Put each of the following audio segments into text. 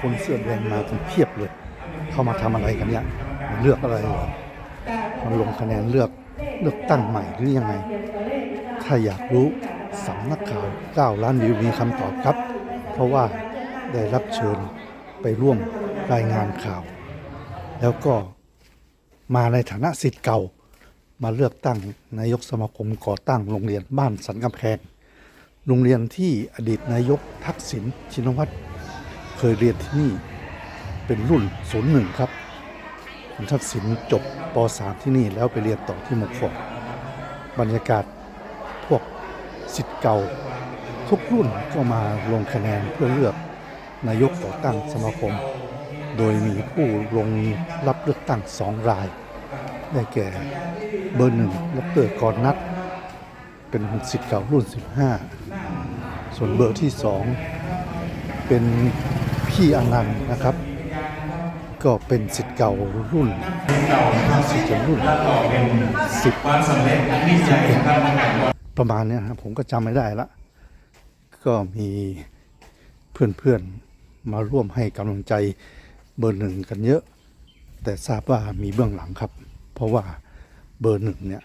คนเสื้อแดงมากันเพียบเลย เข้ามาทำอะไรกันเนี่ยเลือกอะไรเหรอมันลงคะแนนเลือกเลือกตั้งใหม่หรือยังไง ถ้าอยากรู้สำนักข่าว9ล้านวิวมีคำตอบครับ เพราะว่าได้รับเชิญไปร่วมรายงานข่าว แล้วก็มาในฐานะสิทธิ์เก่า มาเลือกตั้งนายกสมาคมก่อตั้งโรงเรียนบ้านสันกำแพง โรงเรียนที่อดีตนายกทักษิณชินวัตร เคยเรียนที่นี่เป็นรุ่น01ครับ คุณทักษิณจบป .3 ที่นี่แล้วไปเรียนต่อที่มกฟอกบรรยากาศพวกสิทธิ์เก่า ทุกรุ่นก็มาลงคะแนนเพื่อเลือกนายกก่อตั้งสมาคม โดยมีผู้ลงรับเลือกตั้งสองราย ได้แก่เบอร์หนึ่งดรกรนัทเป็นสิทธิ์เก่ารุ่น 15 ส่วนเบอร์ที่สองเป็น พี่อนันต์นะครับ ก็เป็นสิทธิ์เก่ารุ่นสิทธิ์เก่ารุ่นสิบความสำเร็จอันยิ่งใหญ่ครับประมาณเนี้ยครับผมก็จำไม่ได้ละ ก็มีเพื่อนๆมาร่วมให้กำลังใจเบอร์หนึ่งกันเยอะ แต่ทราบว่ามีเบื้องหลังครับ เพราะว่าเบอร์หนึ่งเนี่ย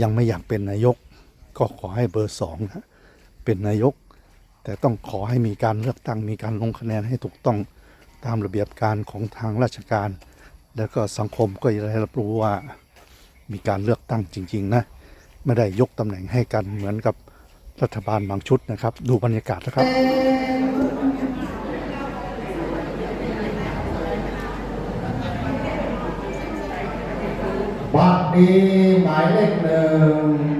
ยังไม่อยากเป็นนายก ก็ขอให้เบอร์สองนะเป็นนายก แต่ต้องขอให้มีการเลือกตั้งมีการลงคะแนนให้ถูกต้องตามระเบียบการของทางราชการ แล้วก็สังคมก็จะได้รับรู้ว่ามีการเลือกตั้งจริง ๆ นะ ไม่ได้ยกตำแหน่งให้กันเหมือนกับรัฐบาลบางชุดนะครับ ดูบรรยากาศนะครับบัตรดีหมายเลขหนึ่ง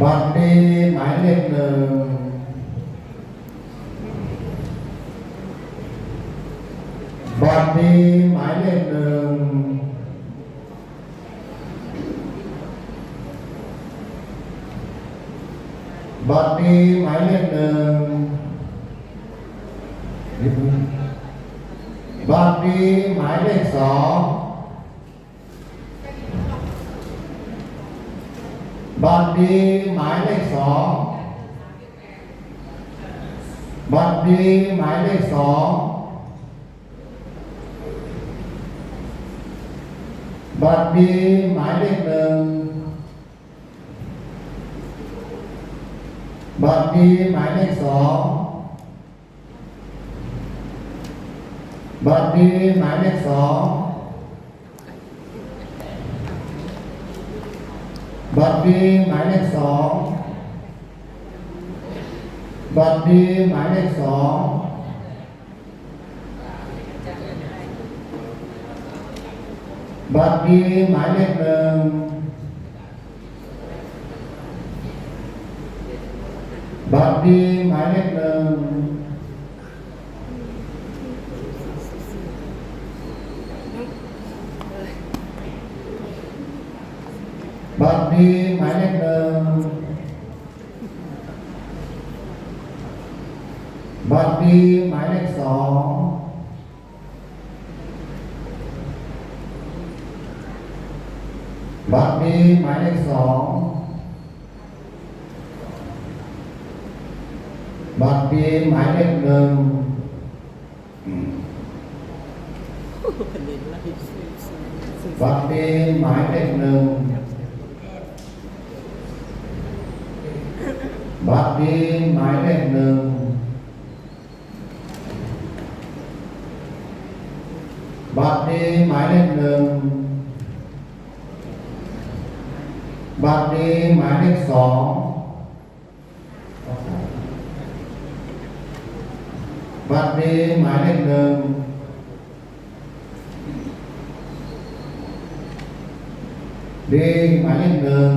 บัตรดีหมายเลขหนึ่งายเลขสองบัตรดีหมายเลขหนึ่งบัตรดีหมายเลขสองบัตรดีหมายเลขสองบัตรดีหมายเลขสองบัตรดีหมายเลขสองบัตรดีหมายเลขหนึ่งบัตรดีหมายเลขหนึ่ง บัตรดีหมายเลขหนึ่งบัตร ดีหมายเลขสองบัตรดีหมายเลขสองบัตรดีหมายเลขหนึ่งบัตรดีหมายเลขหนึ่งบัตรดีหมายเลขหนึ่งบัตรดีหมายเลขหนึ่ง บัตรดีหมายเลขสองบัตรดีหมายเลขหนึ่งดีหมายเลขหนึ่ง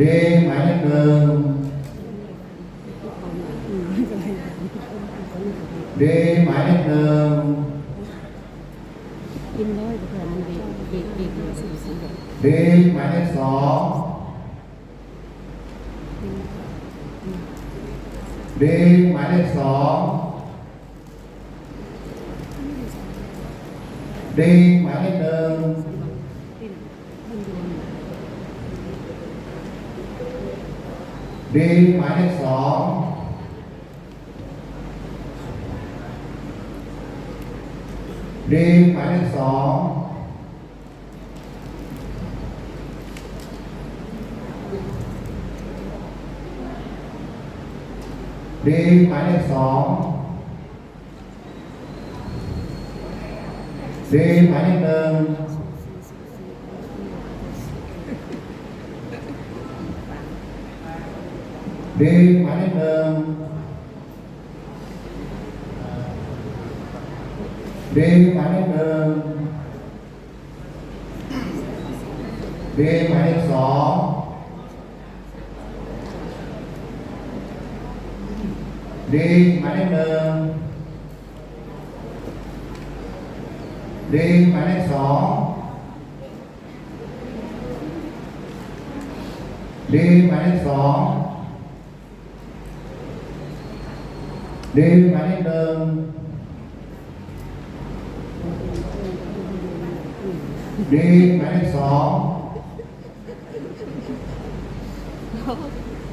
ดีหมายเลขหนึ่งดีหมายเลขหนึ่ง เลขหมายเลขสองเลขหมายเลขสองเลขหมายเลขหนึ่งเลขหมายเลขสองเลขหมายเลขสอง ดีหมายเลขหนึ่งดีหมายเลขสองดีหมายเลขสองดีหมายเลขหนึ่งดีหมายเลขสอง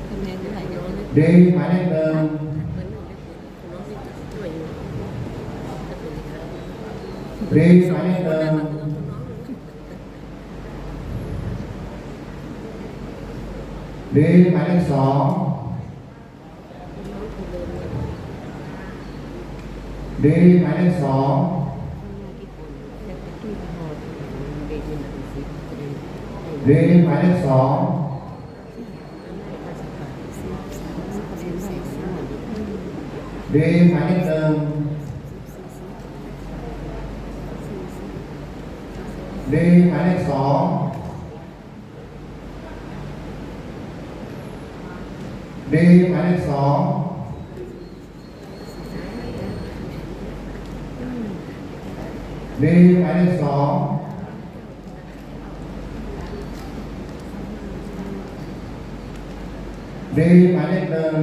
คะแนนเท่าไหร่เดี๋ยวเราเล่นดีหมายเลขหนึ่ง เหมือนหนูน้องนี่ช่วยอยู่จะเป็นยังไง ดีหมายเลขหนึ่งดีหมายเลขสอง ดีหมายเลขสองดีหมายเลขสองดีหมายเลขสองดีหมายเลขหนึ่ง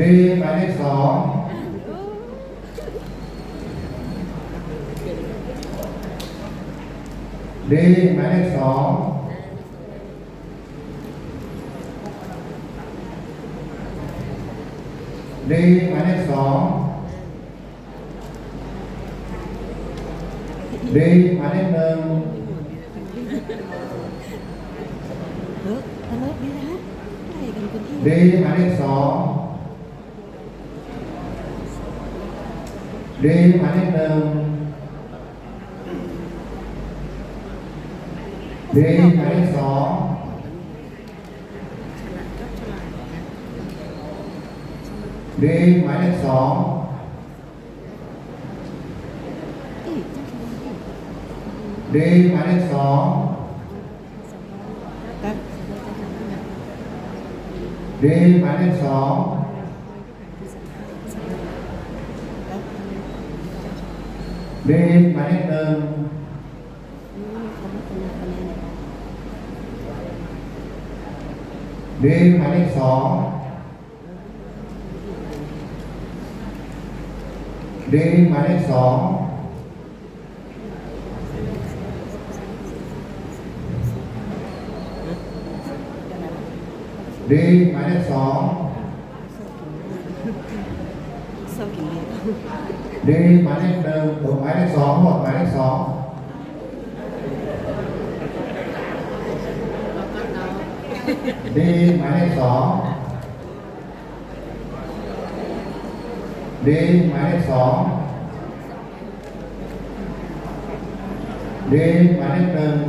ดีหมายเลขสอง ดีหมายเลขสองดีหมายเลขสองดีหมายเลขหนึ่งเลิกทะเลาะดีนะไหลกันเป็นที่ดีหมายเลขสองดีหมายเลขหนึ่ง ดีหมายเลขสองดีหมายเลขสองดีหมายเลขสองกันดีหมายเลขสองดีหมายเลขหนึ่ง ดีหมายเลขสองดีหมายเลขสองดีห มายเลขสองเศร้ากินเลยดีหมายเลขหนึ่งถูกหมายเลขสองหมดหมายเลขสองดีหมายเลขสองดีหมายเลขสองดีหมายเลขหนึ่ง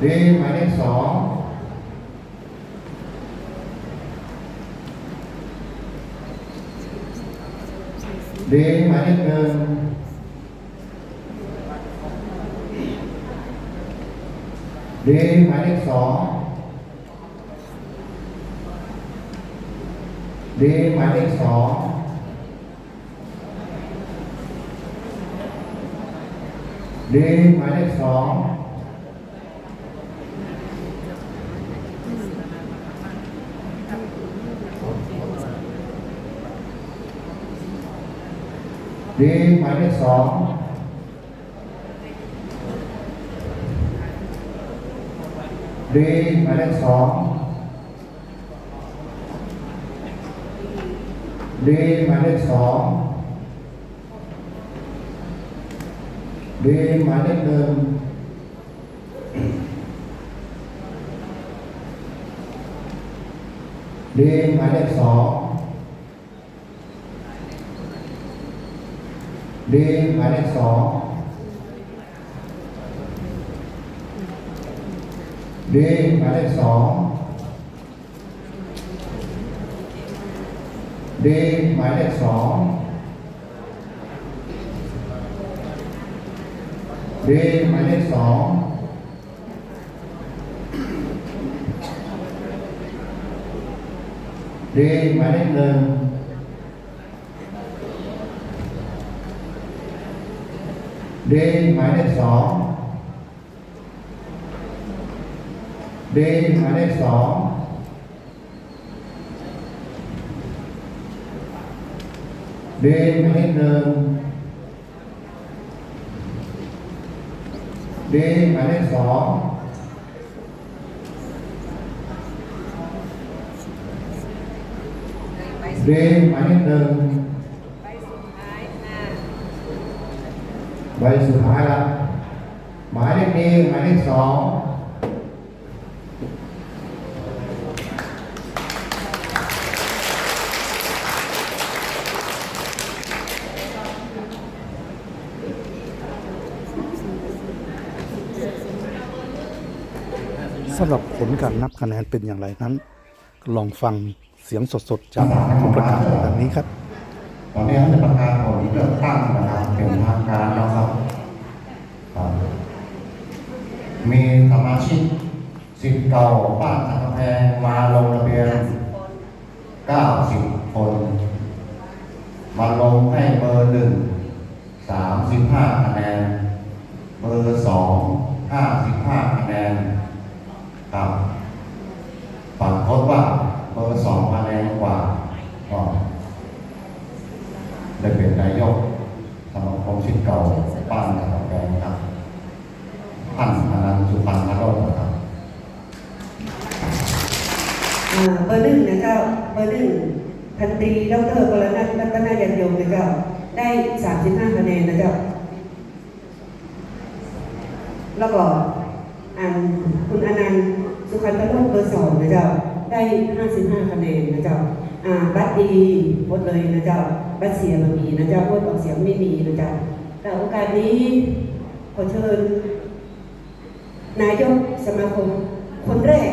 ดีหมายเลขสองดีหมายเลขหนึ่ง ดีหมายเลขสองดีหมายเลขสองดีหมายเลขสองดีหมายเลขสอง ดีหมายเลขสองดีหมายเลขสองดีหมายเลขหนึ่งดีหมายเลขสองดีหมายเลขสอง ดีหมายเลขสองดีหมายเลขสองดีหมายเลขสองดีหมายเลขหนึ่งดีหมายเลขสอง ดีหมายเลขสองดีหมายเลขหนึ่งดีหมายเลขสองดีหมายเลขหนึ่งใบสุดท้ายค่ะใบสุดท้ายละหมายเลขดีหมายเลขสอง สำหรับผลการนับคะแนนเป็นอย่างไรนั้น ลองฟังเสียงสดๆ จากผู้ประกาศดังนี้ครับตอนนี้เขาจะประกาศผลเลือกตั้งนะครับเป็นทางการแล้วครับ มีสมาชิกสิทธิ์เก่าบ้านสังแพงมาลงทะเบียน 90 คน มาลงให้เบอร์หนึ่ง35 คะแนน เบอร์สอง55 คะแนน ครับปรากฏว่าเบอร์สองคะแนนกว่าก็ได้เป็นนายกสมาคมสิทธิ์เก่าบ้านสังกะแพงครับท่านอนันต์สุพรรณมโรจน์ครับเบอร์หนึ่งนะเจ้าเบอร์หนึ่งพันตรีดรกรณัฐรัตนายันยงนะเจ้าได้สามสิบห้าคะแนนนะเจ้าแล้วก็ อันคุณอนันต์สุขันธโรจน์เบอร์สองนะเจ้าได้ห้าสิบห้าคะแนนนะเจ้าอ่าบัตรดีหมดเลยนะเจ้าบัตรเสียมันมีนะเจ้าพวกออกเสียงไม่มีนะเจ้าแต่โอกาสนี้ขอเชิญ นายกสมาคมคนแรก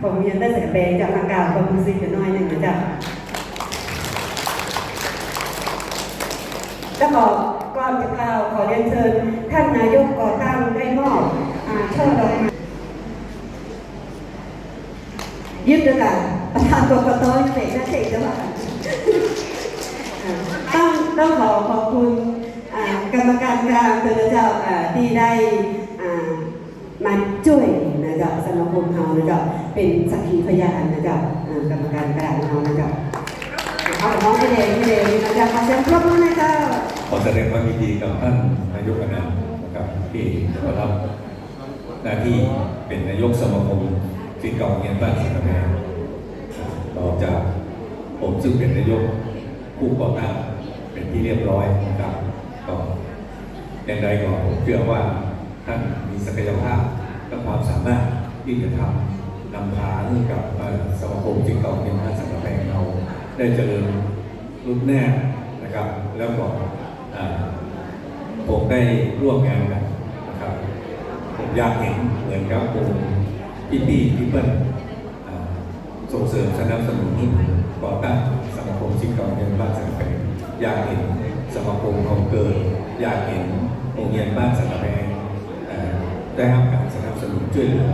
ของเรียนได้แสงแปงจากอากาศความรู้สึกกันน้อยหนึ่งนะจ๊ะแล้วก็ก่อนจะกล่าวขอเรียนเชิญ ท่านนายกก่อตั้งได้มอบ ช่อดอกไม้ยึดด้วยกันประธานกกตยังเด็กน่าเด็กจะว่าอ่าต้องต้องขอขอบคุณกรรมการกลางตัวเจ้าอ่าที่ได้มาช่วยนะจ๊ะสมาคมเฮานะจ๊ะเป็นสักขีพยานนะจ๊ะกรรมการกลางเฮานะจ๊ะเอาน้องไปเลยไปเลยนะจ๊ะขอเสียงปรบมือนะจ๊ะขอแสดงความยินดีกับท่านนายกนันต์นะครับที่ได้รับ หน้าที่เป็นนายกสมาคมสิทธิ์เก่าเงียนบ้านสิงคโปร์ต่อจากผมซึ่งเป็นนายกผู้ก่อตั้งเป็นที่เรียบร้อยนะครับก็อย่างไรก็ผมเชื่อว่าท่านมีศักยภาพและความสามารถที่จะทำนำพาให้กับสมาคมสิทธิ์เก่าเงียนบ้านสิงคโปร์เราได้เจริญรุ่นแน่นะครับ แล้วก็ผมได้ร่วมงานกันนะครับ อยากเห็นเหมือนกับผมพี่พี่พี่เปิ้ลส่งเสริมสนับสนุนก่อตั้งสมาคมสิงคโปร์เรียนบ้านสังกะแพงอยากเห็นสมาคมของเกิด อยากเห็นโรงเรียนบ้านสังแพงเอ่ได้รับการสนับสนุนช่วยเหลือ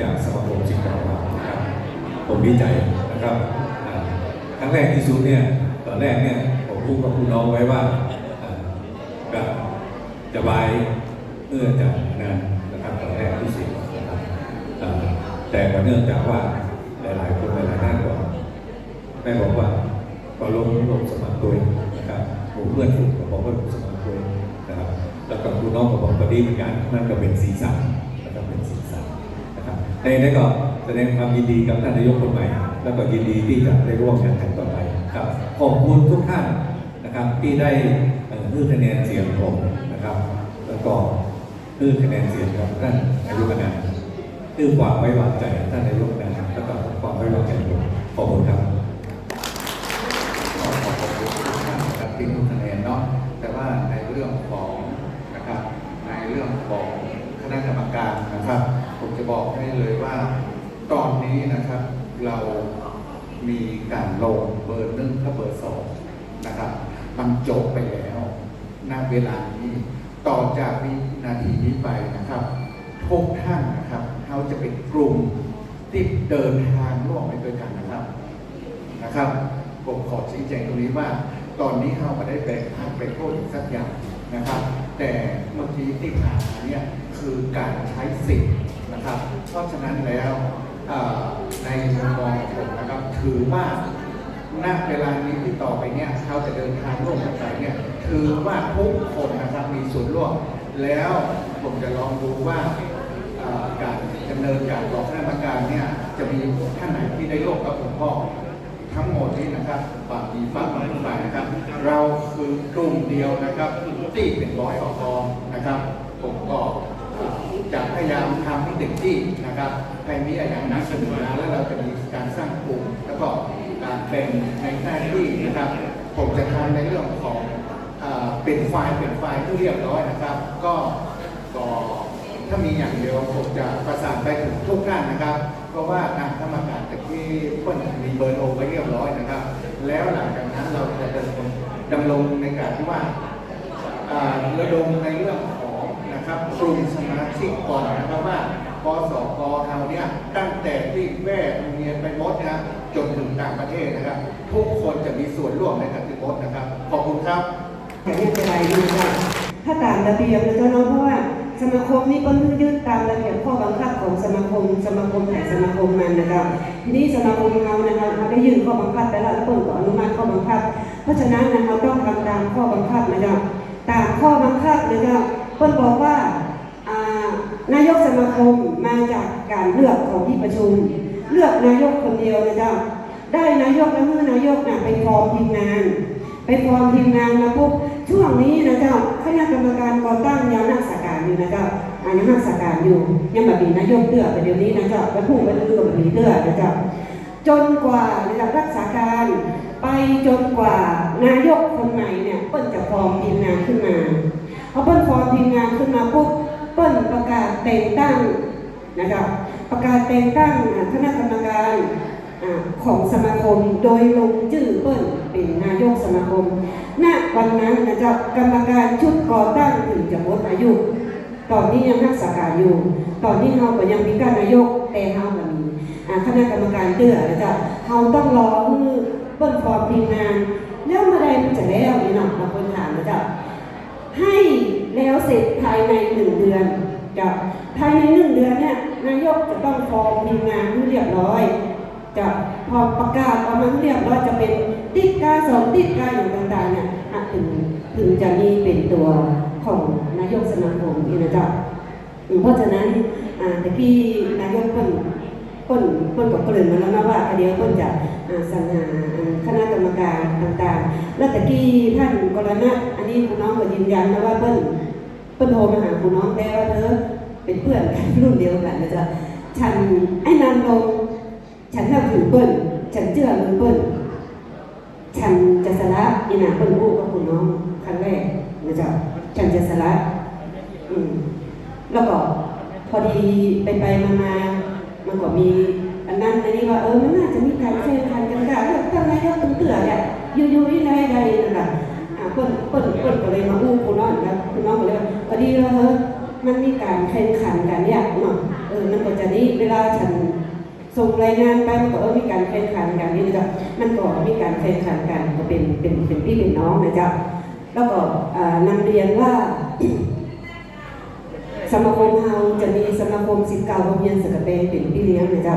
จากสมาคมสิงคโปร์นะครับผมดีใจนะครับครั้งแรกที่สุดเนี่ยตอนแรกเนี่ยผมพูดกับคุณน้องไว้ว่าจะไว้เมื่อจากนั้นนะ แต่ก็เนื่องจากว่าหลาย ๆ คนหลายๆท่านบอก็ได้บอกว่าก็ลงลงสมัครตัวนะครับผมเพื่อนฝูงก็บอกว่าสมองด้วนะครับแล้วก็ครูน้องก็บอกก็ดีเหมือนกันนั่นก็เป็นสีสันนะครับเป็นสีสันนะครับในนั้นก็แสดงความยินดีกับท่านนายกคนใหม่ แล้วก็ยินดีที่จะได้ร่วมงานกันต่อไปครับขอบคุณทุกท่านนะครับที่ได้เอ่อให้คะแนนเสียงผมนะครับ แล้วก็ให้คะแนนเสียงกับท่านนายกคณะ คือความไว้วางใจท่านนายกคณะแล้วก็ความไว้วางใจผมขอบคุณครับขอขอบคุณทุกท่านนะครับที่ลงคะแนนเนาะแต่ว่าในเรื่องของนะครับในเรื่องของคณะกรรมการนะครับ ผมจะบอกให้เลยว่าตอนนี้นะครับเรามีการลงเบอร์หนึ่งกับเบอร์สองนะครับ มันจบไปแล้วณเวลานี้ ต่อจากวินาทีนี้ไปนะครับ ทุกท่านนะครับเขาจะเป็นกลุ่มที่เดินทางร่วมไปด้วยกันนะครับนะครับผมขอชี้แจงตรงนี้ว่า ตอนนี้เราไม่ได้แบ่งทางเป็นโทษอีกสักอย่างนะครับ แต่เมื่อกี้ที่ผ่านมาเนี่ยคือการใช้สิทธิ์นะครับ เพราะฉะนั้นแล้วในมุมมองของผมนะครับถือว่าณเวลานี้ที่ต่อไปเนี่ยเขาจะเดินทางร่วมกันไปเนี่ยถือว่าทุกคนนะครับมีส่วนร่วมแล้วผมจะลองดูว่า การดำเนินการของคณะกรรมการเนี่ยจะมีท่านไหนที่ได้ร่วมกับผมพ่อทั้งหมดนี้นะครับฝากดีฝากมาทุกฝ่ายนะครับ เราคือกลุ่มเดียวนะครับที่เป็นร้อยออกองนะครับ ผมก็จะพยายามทำให้เต็มที่นะครับให้มีอะไรอย่างนั้นเสนอมาแล้วเราจะมีการสร้างกลุ่มแล้วก็การแบ่งในหน้าที่นะครับ ผมจะทำในเรื่องของเอ่อเป็นไฟล์เป็นไฟล์ที่เรียบร้อยนะครับ ก็ก็ ถ้ามีอย่างเดียวผมจะประสานไปถึงทุกท่านนะครับ เพราะว่าทางกรรมการตะกี้เพิ่นมีเบอร์โทรไว้เรียบร้อยนะครับ แล้วหลังจากนั้นเราจะดำรงดำรงในการที่ว่าระดมในเรื่องของนะครับกลุ่มสมาชิกก่อนนะครับว่าปสกเราเนี่ยตั้งแต่ที่แม่โรงเรียนไปมดนะจนถึงต่างประเทศนะครับ ทุกคนจะมีส่วนร่วมในการที่มดนะครับ ขอบคุณครับแต่ไม่เป็นไรนะคะถ้าตามระเบียบนะเจ้าเนาะเพราะว่า สมาคมนี่เปิ้ลยึดตามระเบียบข้อบังคับของสมาคม สมาคมไหนสมาคมมันนะครับทีนี้สมาคมเรานะคะเขาได้ยื่นข้อบังคับไปแล้วแล้วเปิ้ลก็อนุมัติข้อบังคับ เพราะฉะนั้นนะเราต้องทำตามข้อบังคับนะครับตามข้อบังคับนะครับเปิ้ลบอกว่านายกสมาคมมาจากการเลือกของที่ประชุม เลือกนายกคนเดียวนะจ้าได้นายกแล้วเมื่อนายกน่ะไปฟอร์มทีมงาน ไปฟอร์มทีมงานมาปุ๊บช่วงนี้นะจ้าคณะกรรมการก่อตั้งยังนักสกา อยู่นะเจ้าอายังนักสการอยู่ยังแบบมีนายกเตือไปเดี๋ยวนี้นะเจ้าไปพูดไปเรื่องแบบนี้เตือนะเจ้าจนกว่าระดับรักษาการไปจนกว่านายกคนใหม่เนี่ยเปิ้ลจะฟอร์มทีมงานขึ้นมาพอเปิ้ลฟอร์มทีมงานขึ้นมาปุ๊บเปิ้ลประกาศแต่งตั้งนะครับประกาศแต่งตั้งคณะกรรมการอของสมาคมโดยลงชื่อเปิ้ลเป็นนายกสมาคม ณ วันนั้นนะเจ้ากรรมการชุดก่อตั้งถึงจะหมดอายุ ตอนนี้ยังรักษาการอยู่ ตอนนี้เราก็ยังมีการนายกแต่เราก็มีอ่าคณะกรรมการเตือนะเจ้าเราต้องรอให้เปิ้ลฟอร์มทีมงาน แล้วเมื่อใดมันจะแล้วนี่เนาะเราคนถามนะจ้าให้แล้วเสร็จภายในหนึ่งเดือนจะภายในหนึ่งเดือนเนี่ยนายกจะต้องฟอร์มทีมงานให้เรียบร้อยจะพอประกาศออกมาให้เรียบร้อยจะเป็นติดกาสองติดกาอย่างต่างๆเนี่ยถึงถึงจะมีเป็นตัวของายกสมาคมนี่นะจ๊ะเพราะฉะนั้นแต่พี่นายกเพิ่นเพิ่นเพิ่นก็เกริ่นมาแล้วนะว่าเดี๋ยวเพิ่นจะสั่งงาคณะกรรมการต่างๆ แล้วแต่กี้ท่านกรณะอันนี้คุณน้องก็ยืนยันนะว่าเพิ่นเพิ่นโทรมาหาคุณน้องแต่ว่าเธอเป็นเพื่อนกันรุ่นเดียวกันนะจ๊ะฉันไอ้นานลงฉันนับถือเปิ้ลฉันเชื่อมือเปิ้ลฉันจะสละอีนาเปิ้ลพูดกับคุณน้องครั้งแรกนะจ๊ะฉันจะสละ อืมแล้วก็พอดีไปไปมามามันก็มีอันนั้นอันนี้ว่าเออมันน่าจะมีการแข่งขันกันได้แล้วท่านนายกตึงเตือเนี่ยอยู่อยู่ที่ไหนใดนั่นแหละอ่าเปิ้ลเปิ้ลเปิ้ลก็เลยมาอู้คุณน้องครับคุณน้องก็เลยว่าพอดีวเฮ้ยมันมีการแข่งขันกันเนี่ยเนาะเออมันก็จะนี้เวลาฉันส่งรายงานไปมันก็เออมีการแข่งขันกันนี่นะจ๊ะมันก็มีการแข่งขันกันก็เป็นเป็นเป็นพี่เป็นน้องนะจ๊ะแล้วก็อ่านำเรียนว่า สมาคมเฮาจะมีสมาคมสิทธิ์เก่าโรงเรียนสกเปนเป็นพี่เลี้ยงนะจ๊ะ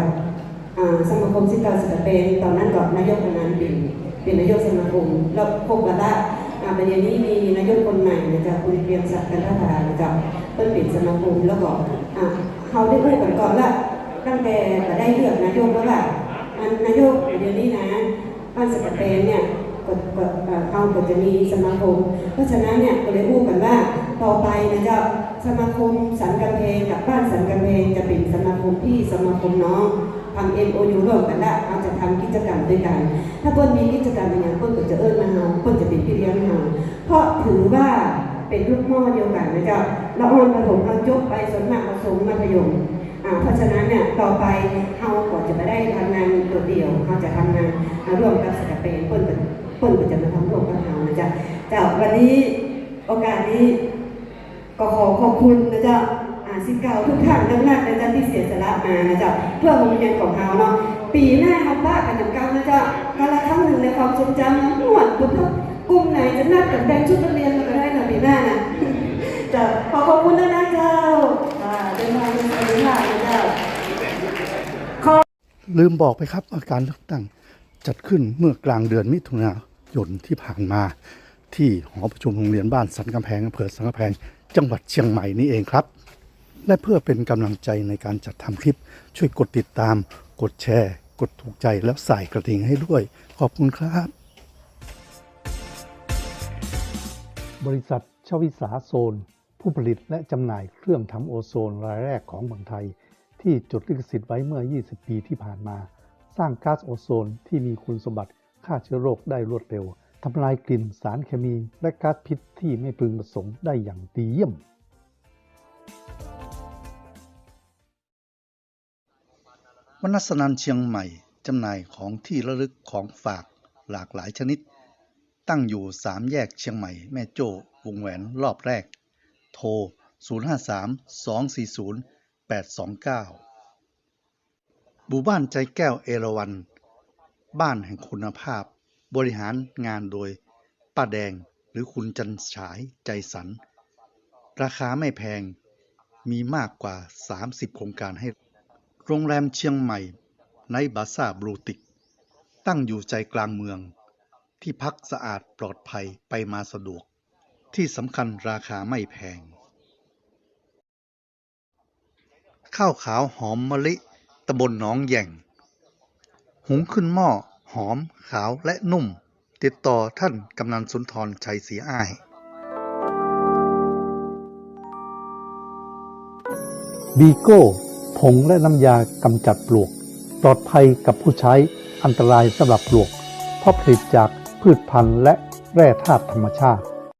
สมาคมสิทธิ์เก่าสกเปนตอนนั้นก็นายกคนนั้นเป็นเป็นนายกสมาคมแล้วพบว่าละอ่าอ่าประเด็นนี้มีนายกคนใหม่นะจ๊ะคุณเตรียมศักดิ์กันทธานะจ๊ะเพิ่นเป็นสมาคมแล้วก็เขาได้พูดกันก่อนละตั้งแต่ก็ได้เลือกนายกแล้วว่านนายกเดี๋ยวนี้นะบ้านสกแตนเนี่ย เอ่อเขาก็จะมีสมาคม เพราะฉะนั้นเนี่ยก็เลยพูดกันว่าต่อไปนะจ๊ะสมาคมสันกำแพงกับบ้านสันกำแพงจะเป็นสมาคมพี่สมาคมน้องทำ MOU ร่วมกันละเราจะทำกิจกรรมด้วยกัน ถ้าเพิ่นมีกิจกรรมอย่างนี้เพิ่นก็จะเอิ้นมาเฮาเพิ่นจะเป็นพี่เลี้ยงเฮาเพราะถือว่าเป็นลูกหม้อเดียวกันนะเจ้าละอ่อนประถมเราจบไปสนมากเราสูงมัธยมอ่าเพราะฉะนั้นเนี่ยต่อไปเฮาก็จะไม่ได้ทำงานโดดเดี่ยวเฮาจะทำงานร่วมกับสกปเป็นเพิ่น ก็เพิ่นก็จะมาทำร่วมกับเฮานะจ๊ะเจ้าวันนี้โอกาสนี้ก็ขอขอบคุณนะจ๊ะอ่าสิเก่าทุกท่านนักๆนะจ๊ะที่เสียสละมานะจ๊ะเพื่อโรงเรียนของเราเนาะปีหน้าเราป้ากันอย่างกันนะจ๊ะกาละครั้งหนึ่งในความทรงจำหวดบุญกลุ่มไหนจะนัดกันแต่งชุดนักเรียนมาก็ได้นะปีหน้านะจ้ะขอขอบคุณนะนะเจ้าเดินทางเป็นสวัสดีนะเจ้าลืมบอกไปครับอาการเลือกตั้งจัดขึ้นเมื่อกลางเดือนมิถุนายน ยนที่ผ่านมา ที่หอประชุมโรงเรียนบ้านสันกำแพงอำเภอสันกำแพง จังหวัดเชียงใหม่นี่เองครับ และเพื่อเป็นกำลังใจในการจัดทำคลิป ช่วยกดติดตาม กดแชร์ กดถูกใจแล้วใส่กระดิ่งให้ด้วย ขอบคุณครับ บริษัทชวิสาโซน ผู้ผลิตและจำหน่ายเครื่องทำโอโซนรายแรกของเมืองไทย ที่จดลิขสิทธิ์ไว้เมื่อ 20 ปีที่ผ่านมา สร้างก๊าซโอโซนที่มีคุณสมบัติ ฆ่าเชื้อโรคได้รวดเร็วทำลายกลิ่นสารเคมีและก๊าซพิษที่ไม่พึงประสงค์ได้อย่างดีเยี่ยมวนัสนันเชียงใหม่จำหน่ายของที่ระลึกของฝากหลากหลายชนิด ตั้งอยู่สามแยกเชียงใหม่แม่โจ้วงแหวนรอบแรก โทร 053 240 829หมู่บ้านใจแก้วเอราวัน บ้านแห่งคุณภาพ บริหารงานโดย ป้าแดงหรือคุณจันฉายใจสัน ราคาไม่แพงมีมากกว่า 30 โครงการให้ โรงแรมเชียงใหม่ในบาซ่าบลูติก ตั้งอยู่ใจกลางเมือง ที่พักสะอาดปลอดภัยไปมาสะดวก ที่สำคัญราคาไม่แพง ข้าวขาวหอมมะลิตำบลหนองแย่ง หุงขึ้นหม้อ หอมขาวและนุ่ม ติดต่อท่านกำนันสุนทรชัยศรีอ้ายบีโก้ผงและน้ำยากำจัดปลวก ปลอดภัยกับผู้ใช้อันตรายสำหรับปลวก เพราะผลิตจากพืชพันธุ์และแร่ธาตุธรรมชาติ